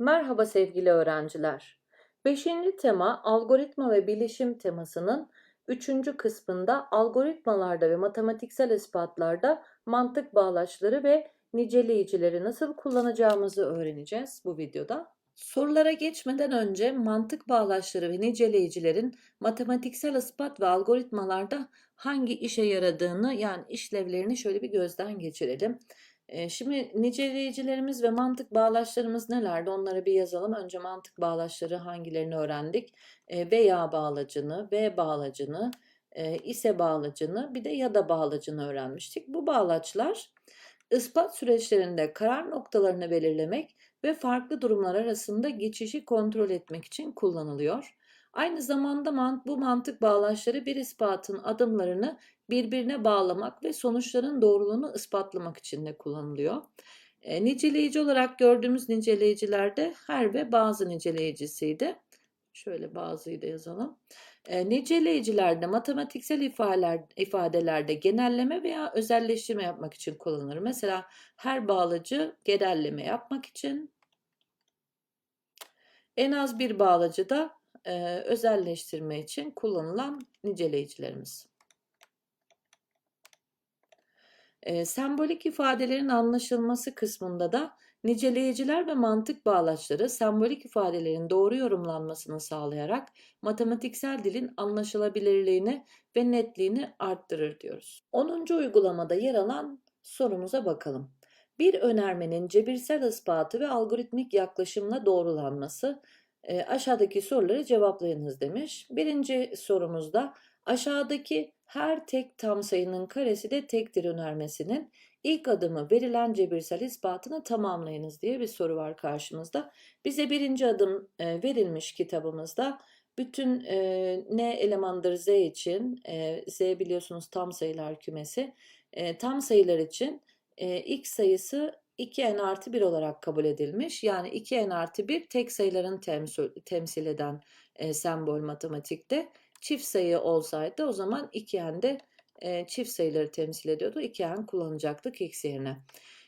Merhaba sevgili öğrenciler. Beşinci tema algoritma ve bilişim temasının üçüncü kısmında algoritmalarda ve matematiksel ispatlarda mantık bağlaçları ve niceleyicileri nasıl kullanacağımızı öğreneceğiz bu videoda. Sorulara geçmeden önce mantık bağlaçları ve niceleyicilerin matematiksel ispat ve algoritmalarda hangi işe yaradığını yani işlevlerini şöyle bir gözden geçirelim. Şimdi niceleyicilerimiz ve mantık bağlaçlarımız nelerdi? Onları bir yazalım. Önce mantık bağlaçları hangilerini öğrendik? Veya bağlacını, ve bağlacını, ise bağlacını, bir de ya da bağlacını öğrenmiştik. Bu bağlaçlar ispat süreçlerinde karar noktalarını belirlemek ve farklı durumlar arasında geçişi kontrol etmek için kullanılıyor. Aynı zamanda mant bu mantık bağlaçları bir ispatın adımlarını birbirine bağlamak ve sonuçların doğruluğunu ispatlamak için de kullanılıyor. E, niceleyici olarak gördüğümüz niceleyicilerde her ve bazı niceleyicisiydi. Şöyle bazıyı da yazalım. E, niceleyicilerde matematiksel ifadeler, ifadelerde genelleme veya özelleştirme yapmak için kullanılır. Mesela her bağlacı genelleme yapmak için, en az bir bağlacı da e, özelleştirme için kullanılan niceleyicilerimiz. E, sembolik ifadelerin anlaşılması kısmında da niceleyiciler ve mantık bağlaçları sembolik ifadelerin doğru yorumlanmasını sağlayarak matematiksel dilin anlaşılabilirliğini ve netliğini arttırır diyoruz. 10. uygulamada yer alan sorumuza bakalım. Bir önermenin cebirsel ispatı ve algoritmik yaklaşımla doğrulanması e, aşağıdaki soruları cevaplayınız demiş. Birinci sorumuzda aşağıdaki her tek tam sayının karesi de tektir önermesinin ilk adımı verilen cebirsel ispatını tamamlayınız diye bir soru var karşımızda. Bize birinci adım e, verilmiş kitabımızda. Bütün e, n elemandır z için, e, z biliyorsunuz tam sayılar kümesi, e, tam sayılar için e, x sayısı 2n artı 1 olarak kabul edilmiş. Yani 2n artı 1 tek sayıların temsil, temsil eden e, sembol matematikte. Çift sayı olsaydı o zaman 2n de e, çift sayıları temsil ediyordu. 2n kullanacaktık x yerine.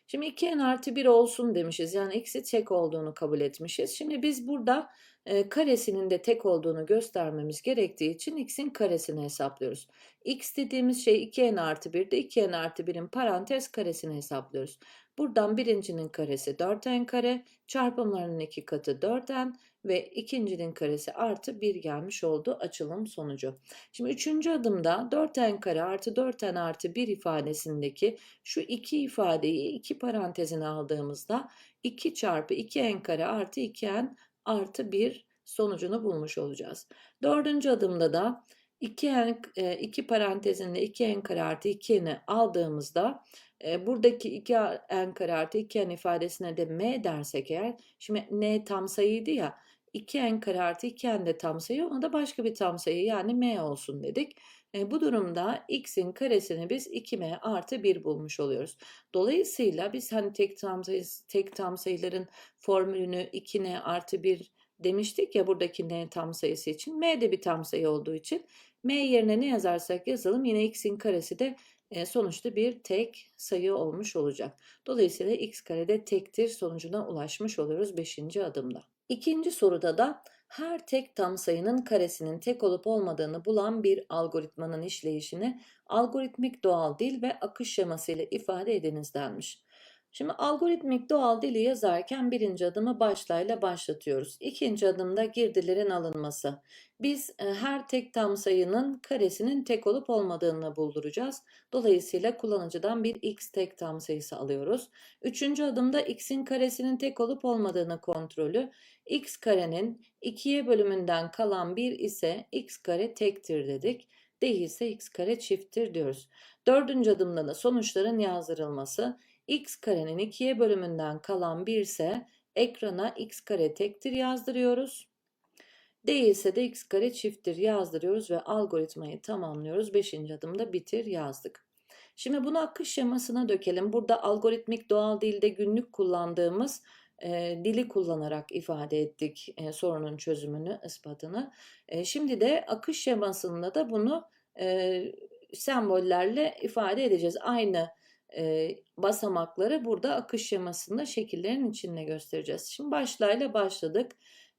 Şimdi 2n artı 1 olsun demişiz. Yani x'i tek olduğunu kabul etmişiz. Şimdi biz burada e, karesinin de tek olduğunu göstermemiz gerektiği için x'in karesini hesaplıyoruz. x dediğimiz şey 2n artı 1'de 2n artı 1'in parantez karesini hesaplıyoruz. Buradan birincinin karesi 4n kare, çarpımlarının iki katı 4n ve ikincinin karesi artı 1 gelmiş oldu açılım sonucu. Şimdi üçüncü adımda 4n kare artı 4n artı 1 ifadesindeki şu iki ifadeyi iki parantezine aldığımızda 2 çarpı 2n kare artı 2n artı 1 sonucunu bulmuş olacağız. Dördüncü adımda da 2n, 2 parantezinde 2n kare artı 2n'i aldığımızda e, buradaki 2n kare artı 2n ifadesine de m dersek eğer, şimdi n tam sayıydı ya, 2n kare artı 2n de tam sayı, ona da başka bir tam sayı yani m olsun dedik. E, bu durumda x'in karesini biz 2m artı 1 bulmuş oluyoruz. Dolayısıyla biz hani tek tam, sayı, tek tam sayıların formülünü 2n artı 1 demiştik ya buradaki n tam sayısı için. m de bir tam sayı olduğu için m yerine ne yazarsak yazalım yine x'in karesi de sonuçta bir tek sayı olmuş olacak. Dolayısıyla x karede tektir sonucuna ulaşmış oluyoruz 5. adımda. İkinci soruda da her tek tam sayının karesinin tek olup olmadığını bulan bir algoritmanın işleyişini algoritmik doğal dil ve akış şeması ile ifade ediniz denmiş. Şimdi algoritmik doğal dili yazarken birinci adımı başlayla başlatıyoruz. İkinci adımda girdilerin alınması. Biz e, her tek tam sayının karesinin tek olup olmadığını bulduracağız. Dolayısıyla kullanıcıdan bir x tek tam sayısı alıyoruz. Üçüncü adımda x'in karesinin tek olup olmadığını kontrolü. x karenin 2'ye bölümünden kalan 1 ise x kare tektir dedik. Değilse x kare çifttir diyoruz. Dördüncü adımda da sonuçların yazdırılması x karenin 2'ye bölümünden kalan 1 ise ekrana x kare tektir yazdırıyoruz. Değilse de x kare çifttir yazdırıyoruz ve algoritmayı tamamlıyoruz. 5. adımda bitir yazdık. Şimdi bunu akış şemasına dökelim. Burada algoritmik doğal dilde günlük kullandığımız e, dili kullanarak ifade ettik e, sorunun çözümünü, ispatını. E, şimdi de akış şemasında da bunu e, sembollerle ifade edeceğiz. Aynı e, basamakları burada akış şemasında şekillerin içinde göstereceğiz. Şimdi başlayla başladık.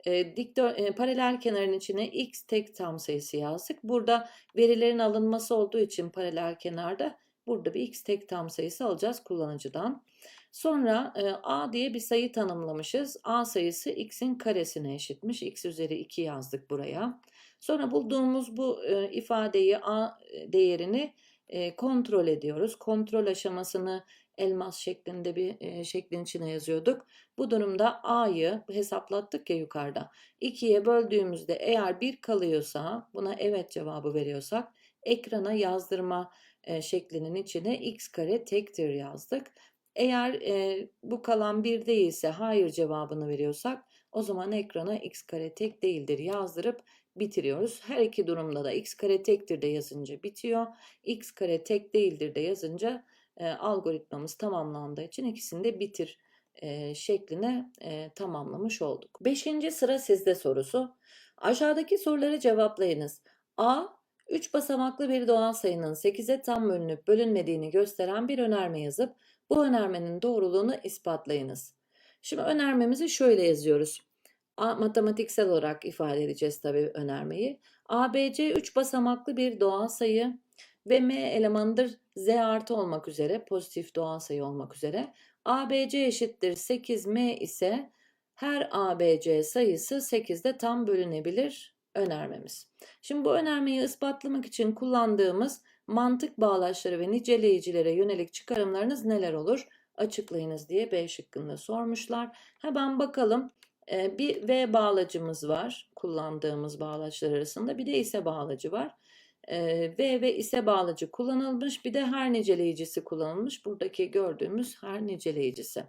E, diktör, e, paralel kenarın içine x tek tam sayısı yazdık. Burada verilerin alınması olduğu için paralel kenarda burada bir x tek tam sayısı alacağız kullanıcıdan. Sonra e, a diye bir sayı tanımlamışız. a sayısı x'in karesine eşitmiş. x üzeri 2 yazdık buraya. Sonra bulduğumuz bu e, ifadeyi a değerini e, kontrol ediyoruz. Kontrol aşamasını elmas şeklinde bir e, şeklin içine yazıyorduk. Bu durumda a'yı hesaplattık ya yukarıda. 2'ye böldüğümüzde eğer 1 kalıyorsa buna evet cevabı veriyorsak ekrana yazdırma e, şeklinin içine x kare tektir yazdık. Eğer e, bu kalan 1 değilse hayır cevabını veriyorsak o zaman ekrana x kare tek değildir yazdırıp bitiriyoruz. Her iki durumda da x kare tektir de yazınca bitiyor. x kare tek değildir de yazınca e, algoritmamız tamamlandığı için ikisini de bitir e, şekline e, tamamlamış olduk. Beşinci sıra sizde sorusu. Aşağıdaki soruları cevaplayınız. A. 3 basamaklı bir doğal sayının 8'e tam bölünüp bölünmediğini gösteren bir önerme yazıp bu önermenin doğruluğunu ispatlayınız. Şimdi önermemizi şöyle yazıyoruz. A, matematiksel olarak ifade edeceğiz tabii önermeyi. ABC 3 basamaklı bir doğal sayı ve M elemanıdır Z artı olmak üzere pozitif doğal sayı olmak üzere. ABC eşittir 8M ise her ABC sayısı 8'de tam bölünebilir önermemiz. Şimdi bu önermeyi ispatlamak için kullandığımız mantık bağlaçları ve niceleyicilere yönelik çıkarımlarınız neler olur? Açıklayınız diye B şıkkında sormuşlar. Hemen bakalım. Ee, bir V bağlacımız var kullandığımız bağlaçlar arasında. Bir de ise bağlacı var. Ee, v ve ise bağlacı kullanılmış. Bir de her niceleyicisi kullanılmış. Buradaki gördüğümüz her niceleyicisi.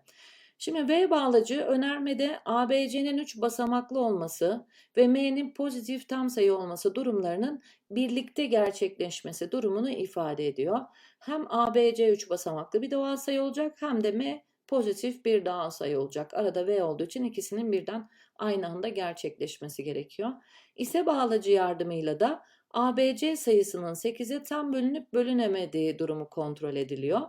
Şimdi V bağlacı önermede ABC'nin 3 basamaklı olması ve M'nin pozitif tam sayı olması durumlarının birlikte gerçekleşmesi durumunu ifade ediyor. Hem ABC 3 basamaklı bir doğal sayı olacak hem de M pozitif bir doğal sayı olacak. Arada V olduğu için ikisinin birden aynı anda gerçekleşmesi gerekiyor. İse bağlacı yardımıyla da ABC sayısının 8'e tam bölünüp bölünemediği durumu kontrol ediliyor.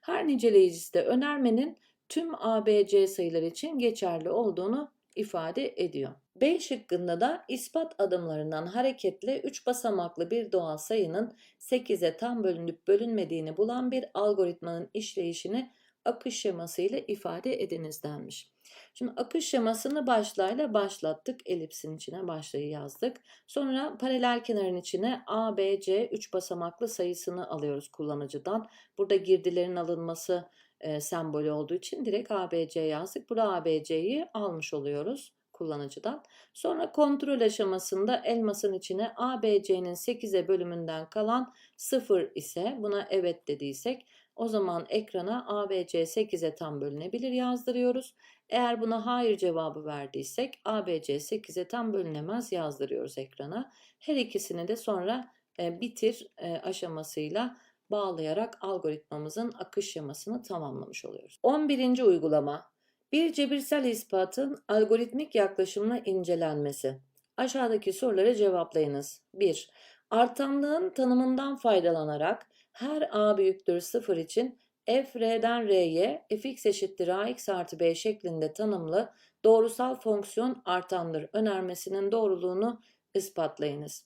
Her niceleyicisi de önermenin tüm ABC sayılar için geçerli olduğunu ifade ediyor. B şıkkında da ispat adımlarından hareketle 3 basamaklı bir doğal sayının 8'e tam bölünüp bölünmediğini bulan bir algoritmanın işleyişini akış şeması ile ifade ediniz denmiş. Şimdi akış şemasını başlayla başlattık. Elipsin içine başlayı yazdık. Sonra paralel kenarın içine A, B, C 3 basamaklı sayısını alıyoruz kullanıcıdan. Burada girdilerin alınması e, sembolü olduğu için direkt ABC yazdık. Burada ABC'yi almış oluyoruz kullanıcıdan. Sonra kontrol aşamasında elmasın içine ABC'nin 8'e bölümünden kalan 0 ise buna evet dediysek o zaman ekrana ABC 8'e tam bölünebilir yazdırıyoruz. Eğer buna hayır cevabı verdiysek ABC 8'e tam bölünemez yazdırıyoruz ekrana. Her ikisini de sonra e, bitir e, aşamasıyla bağlayarak algoritmamızın akış şemasını tamamlamış oluyoruz. 11. uygulama bir cebirsel ispatın algoritmik yaklaşımla incelenmesi. Aşağıdaki soruları cevaplayınız. 1. Artanlığın tanımından faydalanarak her a büyüktür 0 için f r'den r'ye fx eşittir ax artı b şeklinde tanımlı doğrusal fonksiyon artandır önermesinin doğruluğunu ispatlayınız.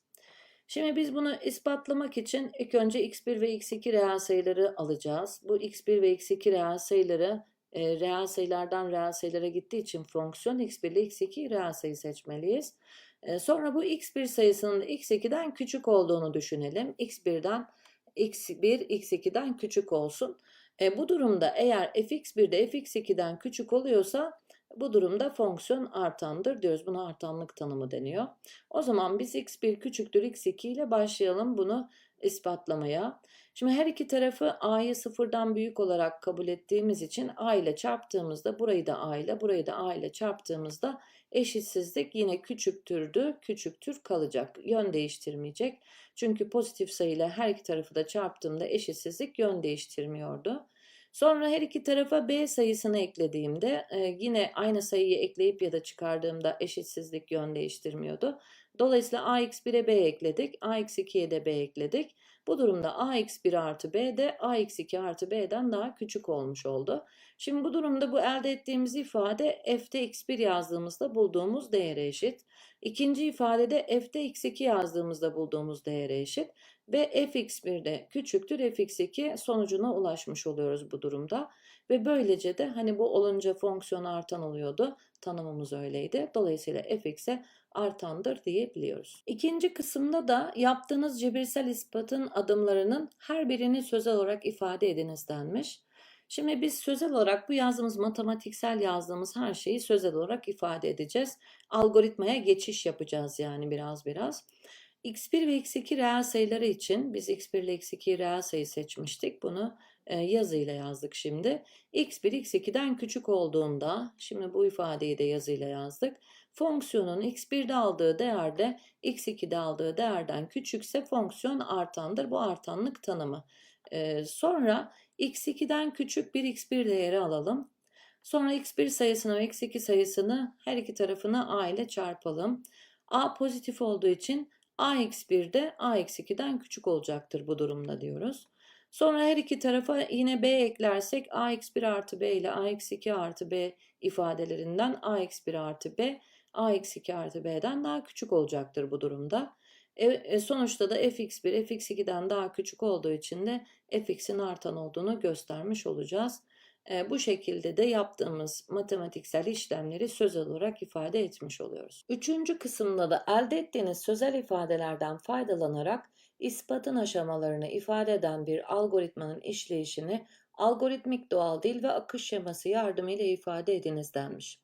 Şimdi biz bunu ispatlamak için ilk önce x1 ve x2 reel sayıları alacağız. Bu x1 ve x2 reel sayıları e, reel sayılardan reel sayılara gittiği için fonksiyon x1 ile x2 reel sayı seçmeliyiz. E, sonra bu x1 sayısının x2'den küçük olduğunu düşünelim. x1'den x1 x2'den küçük olsun. E, bu durumda eğer fx1 de fx2'den küçük oluyorsa bu durumda fonksiyon artandır diyoruz. Buna artanlık tanımı deniyor. O zaman biz x1 küçüktür x2 ile başlayalım bunu ispatlamaya. Şimdi her iki tarafı a'yı sıfırdan büyük olarak kabul ettiğimiz için a ile çarptığımızda burayı da a ile burayı da a ile çarptığımızda eşitsizlik yine küçüktürdü, küçüktür kalacak. Yön değiştirmeyecek. Çünkü pozitif sayıyla her iki tarafı da çarptığımda eşitsizlik yön değiştirmiyordu. Sonra her iki tarafa b sayısını eklediğimde e, yine aynı sayıyı ekleyip ya da çıkardığımda eşitsizlik yön değiştirmiyordu. Dolayısıyla ax1'e b ekledik, ax2'ye de b ekledik. Bu durumda ax1 artı b de ax2 artı b'den daha küçük olmuş oldu. Şimdi bu durumda bu elde ettiğimiz ifade f'de x1 yazdığımızda bulduğumuz değere eşit. İkinci ifadede f'de x2 yazdığımızda bulduğumuz değere eşit. Ve fx1 küçüktür fx2 sonucuna ulaşmış oluyoruz bu durumda. Ve böylece de hani bu olunca fonksiyon artan oluyordu. Tanımımız öyleydi. Dolayısıyla fx'e artandır diyebiliyoruz. İkinci kısımda da yaptığınız cebirsel ispatın adımlarının her birini sözel olarak ifade ediniz denmiş. Şimdi biz sözel olarak bu yazdığımız matematiksel yazdığımız her şeyi sözel olarak ifade edeceğiz. Algoritmaya geçiş yapacağız yani biraz biraz. X1 ve x2 reel sayıları için biz x1 ile x2'yi reel sayı seçmiştik. Bunu e, yazıyla yazdık şimdi. x1 x2'den küçük olduğunda, şimdi bu ifadeyi de yazıyla yazdık. Fonksiyonun x1'de aldığı değerde x2'de aldığı değerden küçükse fonksiyon artandır. Bu artanlık tanımı. E, sonra x2'den küçük bir x1 değeri alalım. Sonra x1 sayısını ve x2 sayısını her iki tarafını a ile çarpalım. a pozitif olduğu için ax1 de ax2'den küçük olacaktır bu durumda diyoruz. Sonra her iki tarafa yine b eklersek ax1 artı b ile ax2 artı b ifadelerinden ax1 artı b ax2 artı b'den daha küçük olacaktır bu durumda. E, e, sonuçta da fx1 fx2'den daha küçük olduğu için de fx'in artan olduğunu göstermiş olacağız. Bu şekilde de yaptığımız matematiksel işlemleri sözel olarak ifade etmiş oluyoruz. Üçüncü kısımda da elde ettiğiniz sözel ifadelerden faydalanarak ispatın aşamalarını ifade eden bir algoritmanın işleyişini algoritmik doğal dil ve akış şeması yardımıyla ifade ediniz denmiş.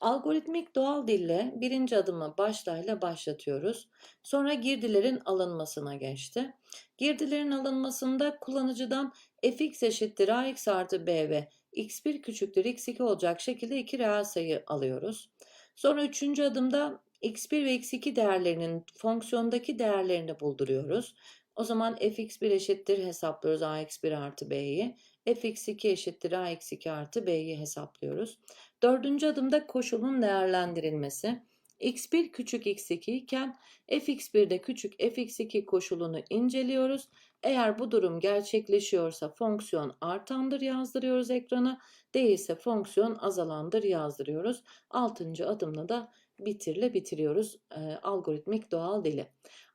Algoritmik doğal dille birinci adımı başlayla başlatıyoruz. Sonra girdilerin alınmasına geçti. Girdilerin alınmasında kullanıcıdan fx eşittir ax artı b ve x1 küçüktür x2 olacak şekilde iki reel sayı alıyoruz. Sonra üçüncü adımda x1 ve x2 değerlerinin fonksiyondaki değerlerini bulduruyoruz. O zaman fx1 eşittir hesaplıyoruz ax1 artı b'yi. fx2 eşittir ax2 artı b'yi hesaplıyoruz. Dördüncü adımda koşulun değerlendirilmesi. x1 küçük x2 iken fx1 küçük fx2 koşulunu inceliyoruz. Eğer bu durum gerçekleşiyorsa fonksiyon artandır yazdırıyoruz ekrana. Değilse fonksiyon azalandır yazdırıyoruz. Altıncı adımla da bitirle bitiriyoruz e, algoritmik doğal dili.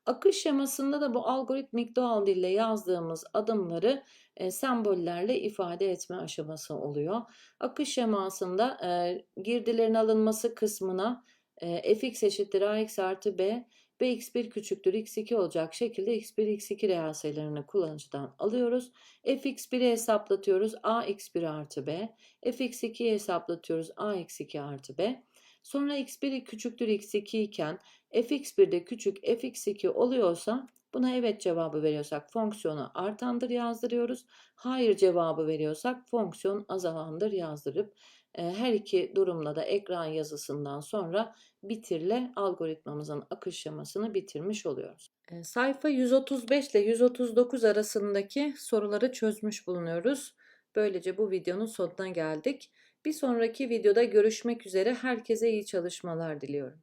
Akış şemasında da bu algoritmik doğal dille yazdığımız adımları e, sembollerle ifade etme aşaması oluyor. Akış şemasında e, girdilerin alınması kısmına e, fx eşittir ax artı b ve x1 küçüktür x2 olacak şekilde x1 x2 reel sayılarını kullanıcıdan alıyoruz. fx1'i hesaplatıyoruz a x1 artı b. fx2'yi hesaplatıyoruz a x2 artı b. Sonra x1 küçüktür x2 iken fx1 de küçük fx2 oluyorsa buna evet cevabı veriyorsak fonksiyonu artandır yazdırıyoruz. Hayır cevabı veriyorsak fonksiyon azalandır yazdırıp e, her iki durumda da ekran yazısından sonra bitirle algoritmamızın akış şemasını bitirmiş oluyoruz. E, sayfa 135 ile 139 arasındaki soruları çözmüş bulunuyoruz. Böylece bu videonun sonuna geldik. Bir sonraki videoda görüşmek üzere. Herkese iyi çalışmalar diliyorum.